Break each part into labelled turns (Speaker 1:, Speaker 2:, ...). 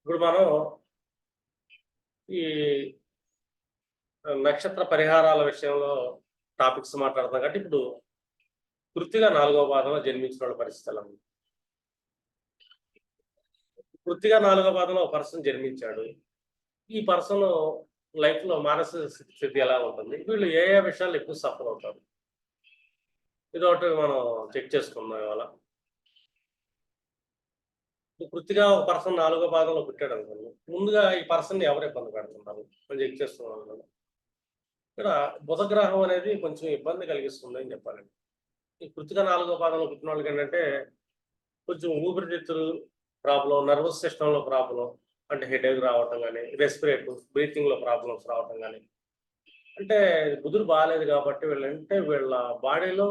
Speaker 1: ఇప్పుడు మనం ఈ నక్షత్ర పరిహారాల విషయంలో టాపిక్స్ మాట్లాడుతున్నాం కాబట్టి ఇప్పుడు వృత్తిగా నాలుగవ పాదంలో జన్మించిన వాళ్ళ పరిస్థితి నాలుగవ ఉంది? పాదంలో ఒక పర్సన్ జన్మించాడు. ఈ పర్సన్ లైఫ్లో మానసిక స్థితి ఎలా ఉంటుంది? వీళ్ళు ఏ ఏ విషయాలు ఎక్కువ సఫర్ అవుతారు? ఇదొకటి మనం చెక్ చేసుకుందాం ఇవాళ. కృతిగా ఒక పర్సన్ నాలుగో భాగంలో పుట్టాడు అనుకోండి. ముందుగా ఈ పర్సన్ ఎవరు ఇబ్బంది పెడుతున్నారు కొంచెం చెక్ చేస్తున్నాం కదా ఇక్కడ బుధగ్రహం అనేది కొంచెం ఇబ్బంది కలిగిస్తుంది అని చెప్పాలండి ఈ కృతిగా నాలుగో పాదంలో పుట్టిన వాళ్ళకి ఏంటంటే కొంచెం ఊపిరితిత్తులు ప్రాబ్లం నర్వస్ సిస్టంలో ప్రాబ్లం అంటే హెడేక్ రావటం కానీ రెస్పిరేటివ్ బ్రీతింగ్లో ప్రాబ్లమ్స్ రావటం కానీ అంటే కుదురు బాగాలేదు కాబట్టి వీళ్ళంటే వీళ్ళ బాడీలో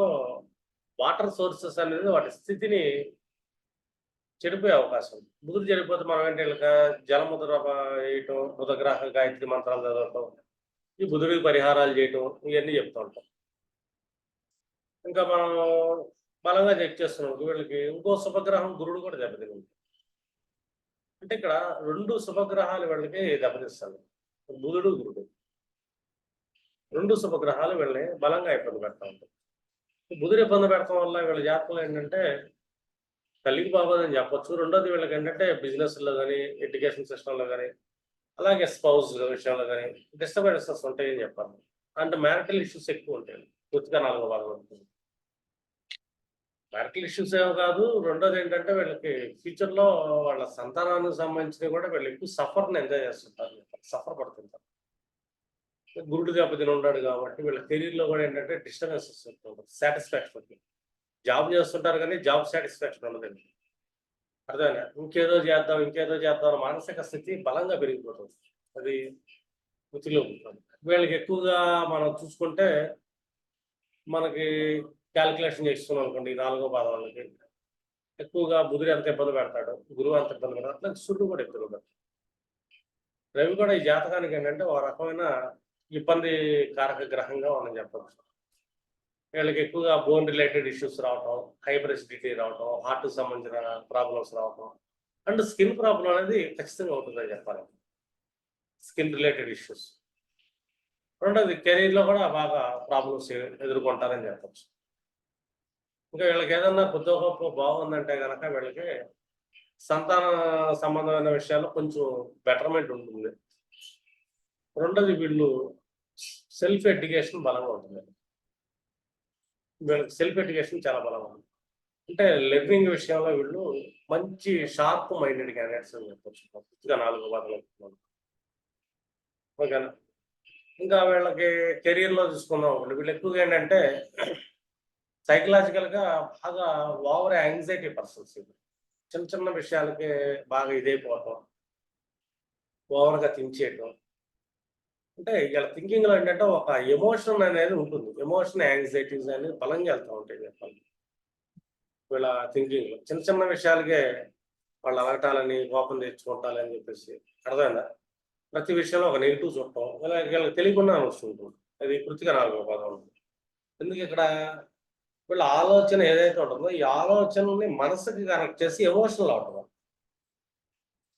Speaker 1: వాటర్ సోర్సెస్ అనేది వాటి స్థితిని చెడిపోయే అవకాశం. ఉంది ముదురు చెడిపోతే మనం ఏంటి జలముద్ర వేయటం బుధగ్రహ గాయత్రి మంత్రాలు చదవటం ఈ బుధుడికి పరిహారాలు చేయటం ఇవన్నీ చెప్తూ ఉంటాం. ఇంకా మనం బలంగా చెక్ చేస్తున్నాం వీళ్ళకి ఇంకో శుభగ్రహం గురుడు కూడా దెబ్బతింది అంటే ఇక్కడ రెండు శుభగ్రహాలు వీళ్ళకి దెబ్బతీస్తాడు. బుధుడు గురుడు. రెండు శుభగ్రహాలు వీళ్ళని బలంగా ఇబ్బంది పెడతా ఉంటాయి. బుధుడు ఇబ్బంది పెడతాం వల్ల వీళ్ళ జాతకంలో ఏంటంటే తల్లికి బాగోదని చెప్పొచ్చు. రెండోది వీళ్ళకి ఏంటంటే బిజినెస్లో కానీ ఎడ్యుకేషన్ సిస్టంలో కానీ అలాగే స్పౌస్ విషయంలో కానీ డిస్టర్బెన్సెస్ ఉంటాయని చెప్పాలి. అంటే మ్యారిటల్ ఇష్యూస్ ఎక్కువ ఉంటాయి. పూర్తిగా నాలుగో భాగం ఉంటుంది. మ్యారిటల్ ఇష్యూస్ ఏమో కాదు. రెండోది ఏంటంటే వీళ్ళకి ఫ్యూచర్లో వాళ్ళ సంతానానికి సంబంధించినవి కూడా వీళ్ళు ఎక్కువ సఫర్ని ఎంజాయ్ చేస్తుంటారు. సఫర్ పడుతుంటారు. గురుడు దెబ్బతిని ఉన్నాడు కాబట్టి వీళ్ళ కెరీర్లో కూడా ఏంటంటే డిస్టర్బెన్సెస్ ఉంటారు సాటిస్ఫాక్షన్ జాబ్ చేస్తుంటారు కానీ జాబ్ సాటిస్ఫాక్షన్ ఉండదండి. అర్థమైనా ఇంకేదో చేద్దాం ఇంకేదో చేద్దాం మానసిక స్థితి బలంగా పెరిగిపోతుంది. అది వృత్తిలో ఉంటుంది. వీళ్ళకి ఎక్కువగా మనం చూసుకుంటే మనకి క్యాలిక్యులేషన్ చేస్తున్నాం అనుకోండి నాలుగో పాద వాళ్ళకి. ఎక్కువగా బుధుడు ఎంత ఇబ్బంది పెడతాడు గురువు ఎంత ఇబ్బంది పెడతాడు అట్లా సూర్యుడు కూడా ఇబ్బంది పెడతాడు. రవి కూడా ఈ జాతకానికి ఏంటంటే ఒక రకమైన ఇబ్బంది కారక గ్రహంగా మనం చెప్పవచ్చు వీళ్ళకి ఎక్కువగా బోన్ రిలేటెడ్ ఇష్యూస్ రావటం హైపర్ రావటం హార్ట్ సంబంధించిన ప్రాబ్లమ్స్ రావటం. అండ్ స్కిన్ ప్రాబ్లం అనేది ఖచ్చితంగా ఉంటుందని చెప్పాలి. స్కిన్ రిలేటెడ్ ఇష్యూస్ రెండోది కెరీర్లో కూడా బాగా ప్రాబ్లమ్స్ ఎదుర్కొంటారని చెప్పచ్చు. ఇంకా వీళ్ళకి ఏదన్నా కొద్ది గొప్ప బాగుందంటే కనుక వీళ్ళకి సంతాన సంబంధమైన విషయాల్లో కొంచెం బెటర్మెంట్ ఉంటుంది. రెండోది వీళ్ళు సెల్ఫ్ ఎడ్యుకేషన్ బలంగా ఉంటుంది. వీళ్ళకి సెల్ఫ్ ఎడ్యుకేషన్ చాలా బలం ఉంది అంటే లెర్నింగ్ విషయంలో వీళ్ళు మంచి షార్ప్ మైండెడ్ క్యాండిడేట్స్ అని చెప్పొచ్చు. పూర్తిగా నాలుగు వాదనలు ఓకేనా? ఇంకా వీళ్ళకి కెరీర్లో చూసుకుందాం. ఒకటి వీళ్ళు ఎక్కువగా ఏంటంటే సైకలాజికల్గా బాగా ఓవర్ యాంగ్జైటీ పర్సన్స్ చిన్న చిన్న విషయాలకి బాగా ఇదైపోవటం ఓవర్గా థింక్ చేయటం. అంటే వీళ్ళ థింకింగ్లో ఏంటంటే ఒక ఎమోషన్ అనేది ఉంటుంది. ఎమోషన్ యాంగ్జైటీస్ అనేది బలంగా వెళ్తూ ఉంటాయి చెప్పాలి వీళ్ళ థింకింగ్లో చిన్న చిన్న విషయాలకే వాళ్ళు అలగటాలని కోపం తెచ్చుకుంటాలని చెప్పేసి అర్థమైందా? ప్రతి విషయంలో ఒక నెగిటివ్ చూడటం ఇలా వీళ్ళకి తెలియకుండా వస్తుంటుంది. అది కృతిగా నాలుగో పదం. ఎందుకు ఇక్కడ? వీళ్ళ ఆలోచన ఏదైతే ఉంటుందో ఈ ఆలోచనని మనసుకి కనెక్ట్ చేసి ఎమోషనల్ అవటం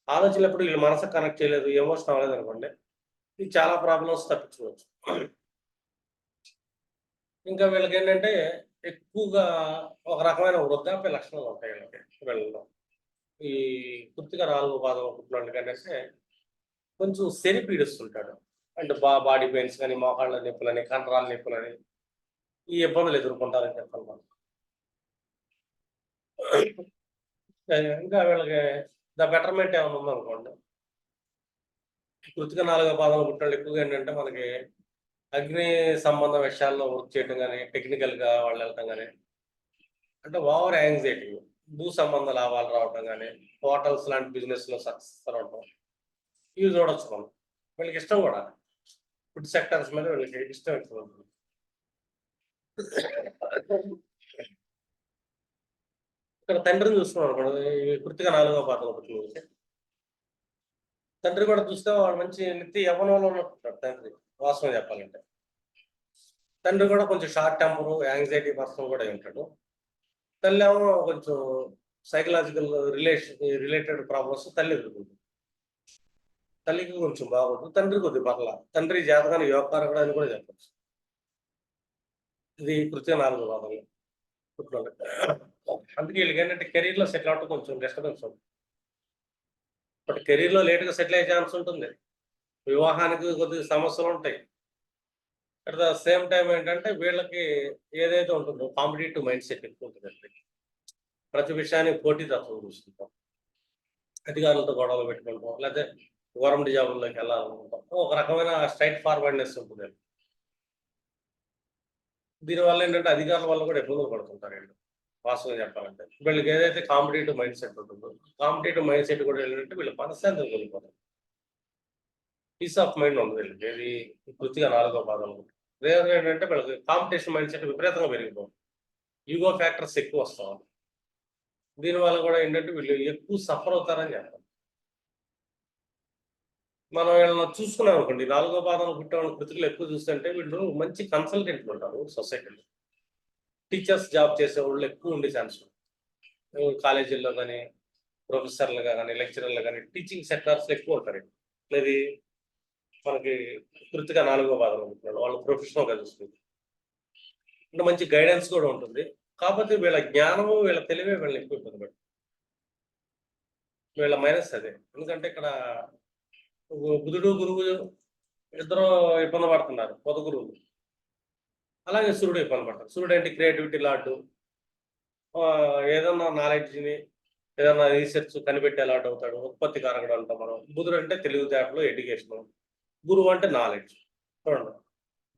Speaker 1: ఆలోచన ఎప్పుడు వీళ్ళు మనసుకు కనెక్ట్ చేయలేదు ఎమోషన్ అవ్వలేదు అనుకోండి. ఇది చాలా ప్రాబ్లమ్స్ తప్పించుకోవచ్చు. ఇంకా వీళ్ళకి ఏంటంటే ఎక్కువగా ఒక రకమైన వృద్ధాప్య లక్షణాలు ఉంటాయి వీళ్ళకి వీళ్ళలో. ఈ పూర్తిగా నాలుగో పాదం పుట్టినోళ్ళకి అనేసి కొంచెం శని పీడిస్తుంటాడు. అంటే బా బాడీ పెయిన్స్ కానీ మోకాళ్ళ నొప్పులని కండరాల నొప్పులని ఈ ఇబ్బందులు ఎదుర్కొంటారని చెప్పాలి మనం. ఇంకా వీళ్ళకి ద బెటర్మెంట్ ఏమైనా ఉందనుకోండి. కృతిక నాలుగో పాదంలో పుట్టిన ఎక్కువగా ఏంటంటే మనకి అగ్ని సంబంధ విషయాల్లో వర్క్ చేయడం కానీ టెక్నికల్గా వాళ్ళు వెళ్ళటం కానీ అంటే ఓవర్ యాంగ్జైటీ భూ సంబంధ లాభాలు రావటం కానీ హోటల్స్ లాంటి బిజినెస్లో సక్సెస్ రావటం ఇవి చూడొచ్చు మనం. వీళ్ళకి ఇష్టం కూడా. ఫుడ్ సెక్టర్స్ మీద వీళ్ళకి ఇష్టం ఎక్కువ. ఇక్కడ తండ్రిని చూస్తున్నాం అనుకోండి. కృతిగా నాలుగో పాత్రలో పుట్టిన తండ్రి కూడా చూస్తే వాడు మంచి నిత్య యవనంలో ఉన్నట్టు తండ్రి వాస్తవం చెప్పాలంటే. తండ్రి కూడా కొంచెం షార్ట్ టెంపర్ యాంగ్జైటీ పర్సన్ కూడా ఉంటాడు. తల్లి ఏమో కొంచెం సైకలాజికల్ రిలేషన్ రిలేటెడ్ ప్రాబ్లమ్స్ తల్లి ఎదుర్కొంటుంది. తల్లికి కొంచెం బాగుంటుంది తండ్రి కొద్ది పర్ల తండ్రి జాతకాన్ని యోగకారకుడు అని కూడా చెప్పచ్చు. ఇది కృత్య నాలుగు వాదంలో అందుకే వీళ్ళకి ఏంటంటే కెరీర్లో సెటిల్ అవటం కొంచెం డిస్టర్బెన్స్ ఉంది బట్ కెరీర్లో లేట్గా సెటిల్ అయ్యే ఛాన్స్ ఉంటుంది. వివాహానికి కొద్దిగా సమస్యలు ఉంటాయి. అట్ ద సేమ్ టైం ఏంటంటే వీళ్ళకి ఏదైతే ఉంటుందో కాంపిటేటివ్ మైండ్ సెట్ ఎక్కువ ఉంటుంది ప్రతి విషయానికి పోటీ చూసుకుంటాం చూస్తుంటాం. అధికారులతో గొడవలు పెట్టుకుంటాం. లేకపోతే గవర్నమెంట్ జాబుల్లోకి వెళ్ళాలనుకుంటాం. ఒక రకమైన స్ట్రైట్ ఫార్వర్డ్నెస్ ఉంటుంది దీనివల్ల ఏంటంటే అధికారుల వల్ల కూడా ఇబ్బందులు పడుతుంటారు వీళ్ళు. వాస్తవం చెప్పాలంటే. వీళ్ళకి ఏదైతే కాంపిటేటివ్ మైండ్ సెట్ ఉంటుందో కాంపిటేటివ్ మైండ్ సెట్ కూడా ఏంటంటే వీళ్ళు మనశ్శాంతి కోల్పోతారు. పీస్ ఆఫ్ మైండ్ ఉంది వీళ్ళకి. ఏది? పూర్తిగా నాలుగో పాదం లేదు ఏంటంటే వీళ్ళకి కాంపిటీషన్ మైండ్ సెట్ విపరీతంగా పెరిగిపోతుంది. ఈగో ఫ్యాక్టర్స్ ఎక్కువ వస్తాం దీనివల్ల కూడా ఏంటంటే వీళ్ళు ఎక్కువ సఫర్ అవుతారని చెప్పాలి. మనం వీళ్ళని చూసుకున్నాం అనుకోండి నాలుగో పాదాలు పుట్టే వాళ్ళ కృతికలు ఎక్కువ చూస్తుంటే వీళ్ళు మంచి కన్సల్టెంట్లు ఉంటారు సొసైటీలో టీచర్స్ జాబ్ చేసే వాళ్ళు ఎక్కువ ఉండే ఛాన్స్. కాలేజీల్లో కానీ ప్రొఫెసర్లుగా కానీ లెక్చరర్లు కానీ టీచింగ్ సెక్టార్స్ ఎక్కువ ఉంటారు. ఇది మనకి కృతిగా నాలుగో బాధలు ఉంటున్నాడు వాళ్ళు ప్రొఫెషనల్గా చూస్తుంది అంటే మంచి గైడెన్స్ కూడా ఉంటుంది. కాకపోతే వీళ్ళ జ్ఞానము వీళ్ళ తెలివే వీళ్ళని ఎక్కువ ఇబ్బంది పెడుతుంది వీళ్ళ మైనస్ అదే. ఎందుకంటే ఇక్కడ బుధుడు గురువు ఇద్దరు ఇబ్బంది పడుతున్నారు. పొద గురువులు అలాగే సూర్యుడు కనపడతాడు సూర్యుడు అంటే క్రియేటివిటీ లాడ్డు ఏదన్నా నాలెడ్జ్ని ఏదన్నా రీసెర్చ్ కనిపెట్టే లాడ్ అవుతాడు. ఉత్పత్తి కారకుడు అంటాం మనం. బుధుడు అంటే తెలివితేటలు ఎడ్యుకేషన్ గురువు అంటే నాలెడ్జ్ చూడండి.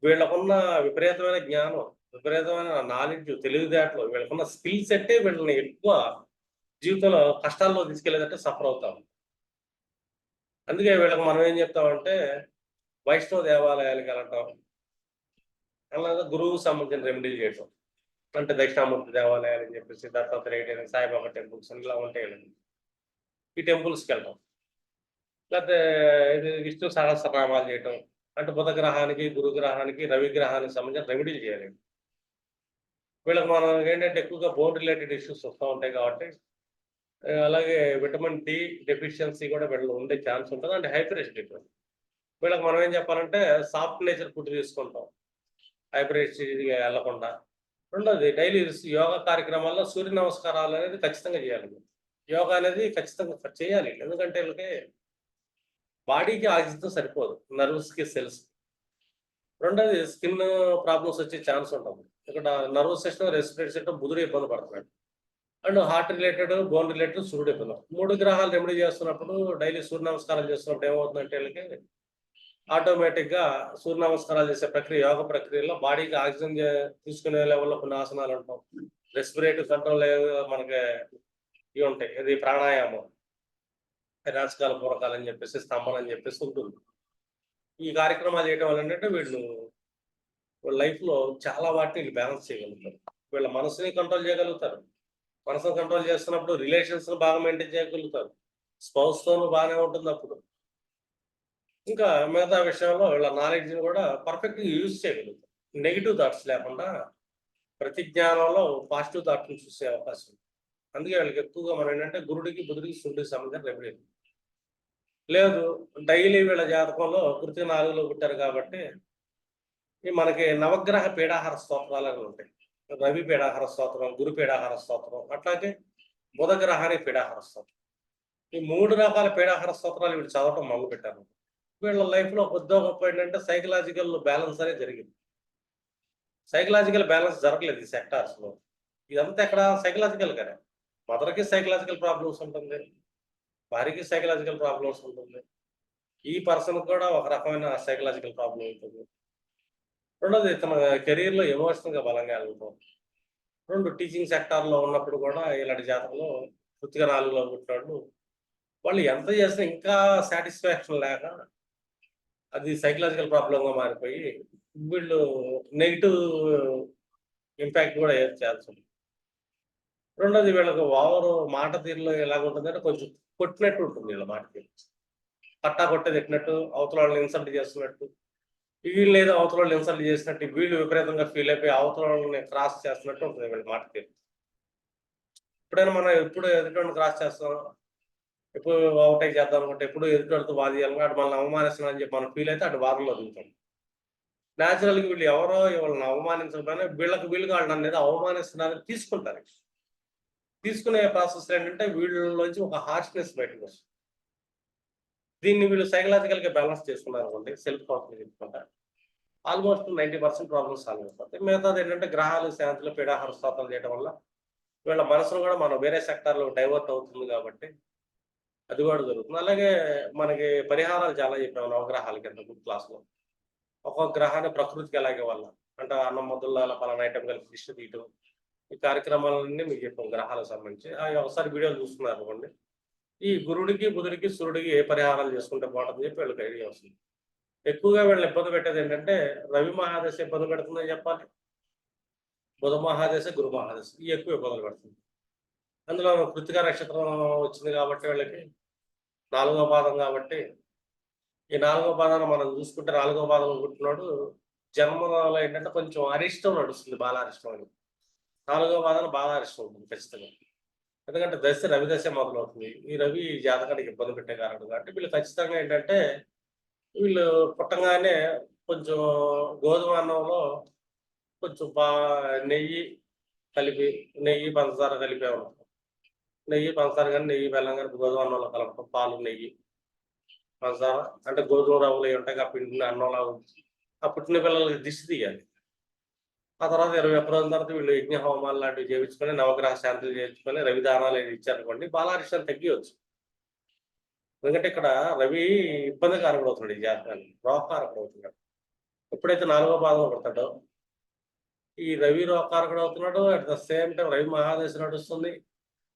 Speaker 1: వీళ్ళకున్న విపరీతమైన జ్ఞానం విపరీతమైన నాలెడ్జ్ తెలివితేటలు వీళ్ళకున్న స్కిల్ సెట్టే వీళ్ళని ఎక్కువ జీవితంలో కష్టాల్లో తీసుకెళ్ళేదంటే సఫర్ అవుతాం. అందుకే వీళ్ళకి మనం ఏం చెప్తామంటే వైష్ణవ దేవాలయాలకు వెళ్ళటం అలాగే గురువుకు సంబంధించిన రెమెడీలు చేయటం. అంటే దక్షిణామూర్తి దేవాలయాలు అని చెప్పేసి దత్తాత్రేయ సాయిబాబా టెంపుల్స్ ఇలా ఉంటాయి ఈ టెంపుల్స్కి వెళ్ళటం. లేకపోతే ఇది విష్ణు సహస్రనామాలు చేయటం. అంటే బుధ గ్రహానికి గురు గ్రహానికి రవి గ్రహానికి సంబంధించిన రెమెడీలు చేయాలి. వీళ్ళకి మనం ఏంటంటే ఎక్కువగా బోన్ రిలేటెడ్ ఇష్యూస్ వస్తూ ఉంటాయి కాబట్టి అలాగే విటమిన్ డి డెఫిషియన్సీ కూడా వీళ్ళు ఉండే ఛాన్స్ ఉంటుంది. అంటే హైపర్ ఎసిడిటీ వీళ్ళకి మనం ఏం చెప్పాలంటే సాఫ్ట్ నేచర్ ఫుడ్ తీసుకుంటాం. హైబ్రిడ్ వెళ్ళకుండా వెళ్ళకుండా. రెండోది డైలీ యోగా కార్యక్రమాల్లో సూర్య నమస్కారాలు అనేది ఖచ్చితంగా చేయాలి. యోగా అనేది ఖచ్చితంగా చేయాలి. ఎందుకంటే వీళ్ళకి బాడీకి ఆక్సిజన్ సరిపోదు. నర్వస్కి సెల్స్. రెండోది స్కిన్ ప్రాబ్లమ్స్ వచ్చే ఛాన్స్ ఉంటుంది ఇక్కడ నర్వస్ సిస్టమ్ రెస్పిరేటరీ సిస్టమ్ బుధుడు ఇబ్బంది పడుతున్నాడు. And heart related bone related సూర్యుడు ఇబ్బంది మూడు గ్రహాలు రెమెడీ చేస్తున్నప్పుడు డైలీ సూర్య నమస్కారం చేస్తున్నప్పుడు ఏమవుతుందంటే వీళ్ళకి ఆటోమేటిక్గా సూర్య నమస్కారాలు చేసే ప్రక్రియ యోగ ప్రక్రియలో బాడీకి ఆక్సిజన్ తీసుకునే లెవెల్లో కొన్ని ఆసనాలు ఉంటాం రెస్పిరేటరీ కంట్రోల్ మనకి ఇవి ఉంటాయి. ఇది ప్రాణాయామం. రాజకాల పూరకాలు అని చెప్పేసి స్తంభన అని చెప్పేసి ఉంటుంది. ఈ కార్యక్రమాలు చేయడం వల్ల ఏంటంటే వీళ్ళు వీళ్ళ లైఫ్లో చాలా వాటిని వీళ్ళు బ్యాలెన్స్ చేయగలుగుతారు. వీళ్ళ మనసుని కంట్రోల్ చేయగలుగుతారు. మనసుని కంట్రోల్ చేస్తున్నప్పుడు రిలేషన్స్ బాగా మెయింటైన్ చేయగలుగుతారు. స్పౌస్ బాగానే ఉంటుంది అప్పుడు ఇంకా మిగతా విషయంలో వీళ్ళ నాలెడ్జ్ని కూడా పర్ఫెక్ట్గా యూజ్ చేయగలుగుతారు. నెగిటివ్ థాట్స్ లేకుండా ప్రతి జ్ఞానంలో పాజిటివ్ థాట్ని చూసే అవకాశం ఉంది. అందుకే వీళ్ళకి ఎక్కువగా మనం ఏంటంటే గురుడికి బుధుడికి సూర్యుడికి సంబంధించిన లైబ్రరీ లేదు డైలీ వీళ్ళ జాతకంలో కృతి నాలుగులో పుట్టారు కాబట్టి ఈ మనకి నవగ్రహ పీడాహార స్తోత్రాలు అని ఉంటాయి. రవి పీడాహార స్తోత్రం గురు పీడాహార స్తోత్రం అట్లాగే బుధగ్రహానికి పీడాహార స్తోత్రం. ఈ మూడు రకాల పీడాహార స్తోత్రాలు వీళ్ళు చదవటం మొదలు పెట్టారు వీళ్ళ లైఫ్లో లో గొప్ప ఏంటంటే సైకలాజికల్ బ్యాలెన్స్ అనేది జరిగింది. సైకలాజికల్ బ్యాలెన్స్ జరగలేదు ఈ సెక్టార్స్లో ఇదంతా ఎక్కడ సైకలాజికల్ కదా మదర్కి సైకలాజికల్ ప్రాబ్లమ్స్ ఉంటుంది. భార్యకి సైకలాజికల్ ప్రాబ్లమ్స్ ఉంటుంది. ఈ పర్సన్ కూడా ఒక రకమైన సైకలాజికల్ ప్రాబ్లం ఉంటుంది. రెండోది తన కెరీర్లో ఎమోషనల్గా బలంగా వెళ్తాం రెండు టీచింగ్ సెక్టార్లో ఉన్నప్పుడు కూడా ఇలాంటి జాతకంలో కృతిక నాలుగులో పుట్టినాడు వాళ్ళు ఎంత చేసినా ఇంకా సాటిస్ఫాక్షన్ లేక అది సైకలాజికల్ ప్రాబ్లంగా మారిపోయి వీళ్ళు నెగిటివ్ ఇంపాక్ట్ కూడా ఏది చేయాల్సి ఉంది. రెండోది వీళ్ళకి ఓవర్ మాట తీరులో ఎలాగుంటుందంటే కొంచెం కొట్టినట్టు ఉంటుంది వీళ్ళ మాట తీరు. పట్టా కొట్టే తిట్టినట్టు అవతల వాళ్ళని ఇన్సల్ట్ చేస్తున్నట్టు. వీళ్ళు ఏదో అవతల వాళ్ళు ఇన్సల్ట్ చేసినట్టు వీళ్ళు విపరీతంగా ఫీల్ అయిపోయి అవతల వాళ్ళని క్రాస్ చేస్తున్నట్టు ఉంటుంది వీళ్ళ మాట తీరు. ఎప్పుడైనా మనం ఎప్పుడు ఎదుటి క్రాస్ చేస్తాం ఎప్పుడు అవుట్ చేద్దాం అనుకుంటే ఎప్పుడు ఎదుటితో వాదియాలి అటు మనల్ని అవమానిస్తున్నాం అని చెప్పి మనం ఫీల్ అయితే అటు వారంలో దిగుతాం. న్యాచురల్గా వీళ్ళు ఎవరో వాళ్ళని అవమానించకపోయినా వీళ్ళకి వీళ్ళు వాళ్ళని అనేది అవమానిస్తున్నారని తీసుకుంటారు. తీసుకునే ప్రాసెస్ ఏంటంటే వీళ్ళలోంచి ఒక హార్ష్నెస్ బయటకు వస్తుంది. దీన్ని వీళ్ళు సైకలాజికల్గా బ్యాలెన్స్ చేసుకున్నారు అనుకోండి సెల్ఫ్ కాన్ఫిడెన్స్ చెప్పుకుంటా almost ninety percent problems solve అయిపోతాయి. మిగతాది ఏంటంటే గ్రహాలు శాంతులు పీడాహార స్తోత్రాలు చేయడం వల్ల వీళ్ళ మనసును కూడా మనం వేరే సెక్టార్లో డైవర్ట్ అవుతుంది కాబట్టి అది కూడా జరుగుతుంది. అలాగే మనకి పరిహారాలు చాలా చెప్పాము నవగ్రహాల కింద గుడ్ క్లాస్లో. ఒక్కొక్క గ్రహాన్ని ప్రకృతికి ఎలాగే వల్ల అంటే అన్నం మొదల్లో అలా పలానా ఐటమ్ కలిపి దిష్టి తీయటం ఈ కార్యక్రమాలన్నీ మీకు చెప్పాం గ్రహాలకు సంబంధించి. అవి ఒకసారి వీడియోలు చూస్తున్నారు అనుకోండి. ఈ గురుడికి బుధుడికి సూర్యుడికి ఏ పరిహారాలు చేసుకుంటే బాగుంటుందని చెప్పి వీళ్ళకి ఐడియా వస్తుంది. ఎక్కువగా వీళ్ళని ఇబ్బంది పెట్టేది ఏంటంటే రవి మహాదశ ఇబ్బంది పెడుతుందని చెప్పాలి. బుధ మహాదశ గురు మహాదశ ఈ ఎక్కువ ఇబ్బందులు పెడుతుంది. అందులో కృతిక నక్షత్రం వచ్చింది కాబట్టి వీళ్ళకి నాలుగో పాదం కాబట్టి ఈ నాలుగో పాదాన్ని మనం చూసుకుంటే నాలుగో పాదం పుట్టినాడు జన్మలో ఏంటంటే కొంచెం అరిష్టం నడుస్తుంది బాలారిష్టం అని. నాలుగో పాదాన్ని బాలారిష్టం ఉంటుంది ఖచ్చితంగా. ఎందుకంటే దశ రవి దశ మొదలవుతుంది. ఈ రవి జాతకానికి ఇబ్బంది పెట్టే కారణం కాబట్టి వీళ్ళు ఖచ్చితంగా ఏంటంటే వీళ్ళు పుట్టంగానే కొంచెం గోధుమ అన్నంలో కొంచెం బా నెయ్యి కలిపి నెయ్యి పంచదార కలిపే ఉంటాం నెయ్యి పంచదార కానీ నెయ్యి బెల్లం కానీ గోధుమ అన్నంలో కలపడం పాలు నెయ్యి. పంచదార అంటే గోధుమ రవ్వులు అవి ఉంటాయి ఆ పిండిని అన్నంలో ఆ పుట్టిన పిల్లలకి దిష్టి తీయాలి. ఆ తర్వాత ఇరవై ఒక్క రోజుల తర్వాత వీళ్ళు యజ్ఞ హోమాలు లాంటివి చేయించుకొని నవగ్రహ శాంతులు చేయించుకొని రవిదానాలు ఏది ఇచ్చారనుకోండి బాలారిష్టం తగ్గివచ్చు ఎందుకంటే ఇక్కడ రవి ఇబ్బంది కారకుడవుతున్నాడు ఈ జాతకాన్ని రోగకారకుడవుతున్నాడు ఎప్పుడైతే నాలుగో పాదంలో పడతాడో ఈ రవి రోగకారకుడు అవుతున్నాడు at the same time Ravi మహాదశ నడుస్తుంది.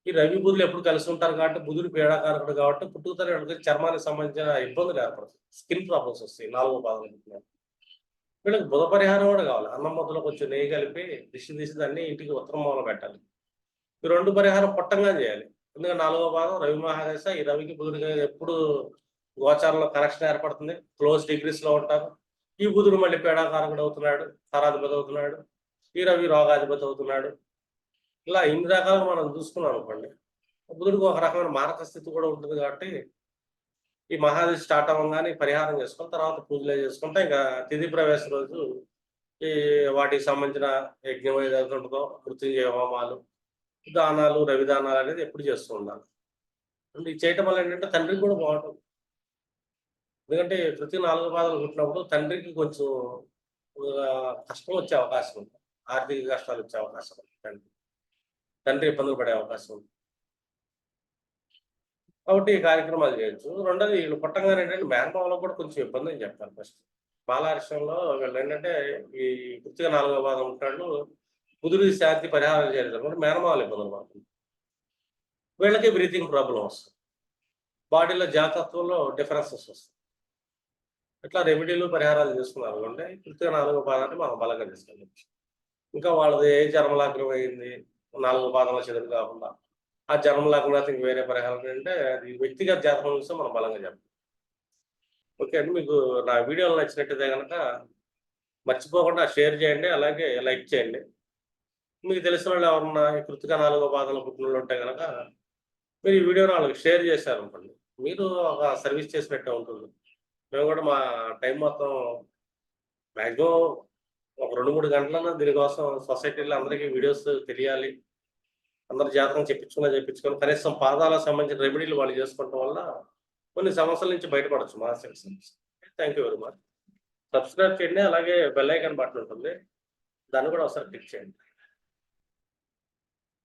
Speaker 1: ఈ రవి బుధులు ఎప్పుడు కలిసి ఉంటారు కాబట్టి బుధుడు పీడాకారకుడు కాబట్టి పుట్టుకతర చర్మానికి సంబంధించిన ఇబ్బందులు ఏర్పడుతుంది స్కిన్ ప్రాబ్లమ్స్ వస్తాయి. నాలుగో పాదం వీళ్ళకి బుధ పరిహారం కూడా కావాలి. అన్నం మొదలు కొంచెం నెయ్యి కలిపి దిష్టి తీసి దాన్ని ఇంటికి ఉత్తరం మూల పెట్టాలి. ఈ రెండు పరిహారం పొట్టంగా చేయాలి. ఎందుకంటే నాలుగో భాగం రవి మహాదశ ఈ రవికి బుధుడికి ఎప్పుడు గోచారంలో కనెక్షన్ ఏర్పడుతుంది. క్లోజ్ డిగ్రీస్లో ఉంటారు. ఈ బుధుడు మళ్ళీ పేడాకారకుడు అవుతున్నాడు తారాధిపతి అవుతున్నాడు. ఈ రవి రోగాధిపతి అవుతున్నాడు. ఇలా ఇన్ని రకాలుగా మనం చూసుకున్నాం అనుకోండి బుధుడికి ఒక రకమైన మారక స్థితి కూడా ఉంటుంది కాబట్టి ఈ మహాదశ స్టార్ట్ అవ్వగానే పరిహారం చేసుకుని తర్వాత పూజలు చేసుకుంటే ఇంకా తిథి ప్రవేశ రోజు ఈ వాటికి సంబంధించిన యజ్ఞం ఏదైతే ఉంటుందో మృత్యుంజయ హోమాలు దానాలు రవిదానాలు అనేది ఎప్పుడు చేస్తూ ఉండాలి. అంటే ఇది చేయటం వల్ల ఏంటంటే తండ్రికి కూడా బాగుంటుంది. ఎందుకంటే ప్రతి నాలుగు పాదాలు పుట్టినప్పుడు తండ్రికి కొంచెం కష్టం వచ్చే అవకాశం ఉంది. ఆర్థిక కష్టాలు వచ్చే అవకాశం ఉంది తండ్రి తండ్రి ఇబ్బందులు పడే అవకాశం ఉంది. కాబట్టి ఈ కార్యక్రమాలు చేయొచ్చు. రెండోది వీళ్ళు పుట్టంగానే ఏంటంటే మేనమావలో కూడా కొంచెం ఇబ్బంది అని చెప్పాలి ఫస్ట్ బాలారిష్టంలో వీళ్ళు ఏంటంటే ఈ కృతిగా నాలుగో భాగం ఉంటాడు కుదురు శాంతి పరిహారం చేయాలి కూడా మేనమావలు ఇబ్బందులు పడుతుంది వీళ్ళకి బ్రీతింగ్ ప్రాబ్లం వస్తుంది. బాడీలో జాతత్వంలో డిఫరెన్సెస్ వస్తాయి ఇట్లా రెమెడీలు పరిహారాలు చేసుకున్నారు అంటే కృతిగా నాలుగో అంటే మనం బలంగా తీసుకెళ్ళచ్చు ఇంకా వాళ్ళది ఏ చర్మలాగ్రం అయింది? నాలుగో పాదంలో చెదురు కాకుండా ఆ జన్మలగ్నం ఇంక వేరే పరిహారం అంటే అది వ్యక్తిగత జాతకం చూస్తే మనం బలంగా చెప్పాలి. ఓకే అండి మీకు నా వీడియోలు నచ్చినట్టయితే కనుక మర్చిపోకుండా షేర్ చేయండి అలాగే లైక్ చేయండి. మీకు తెలిసిన వాళ్ళు ఎవరన్నా ఈ కృతిక నాలుగో పాదంలో పుట్టిన వాళ్ళు ఉంటే కనుక మీరు ఈ వీడియోని వాళ్ళకి షేర్ చేశారనుకోండి మీరు ఒక సర్వీస్ చేసినట్టే ఉంటుంది. మేము కూడా మా టైం మొత్తం మ్యాక్సిమం ఒక రెండు మూడు గంటలన్నా దీనికోసం సొసైటీలో అందరికీ వీడియోస్ తెలియాలి అందరు జాతకం చెప్పించుకున్నా చెప్పించుకొని కనీసం పాదాలకు సంబంధించిన రెమెడీలు వాళ్ళు చేసుకోవడం వల్ల కొన్ని సమస్యల నుంచి బయటపడచ్చు మానసిక సమస్య thank you very much subscribe చేయండి అలాగే బెల్ ఐకాన్ బటన్ ఉంటుంది. దాన్ని కూడా ఒకసారి క్లిక్ చేయండి.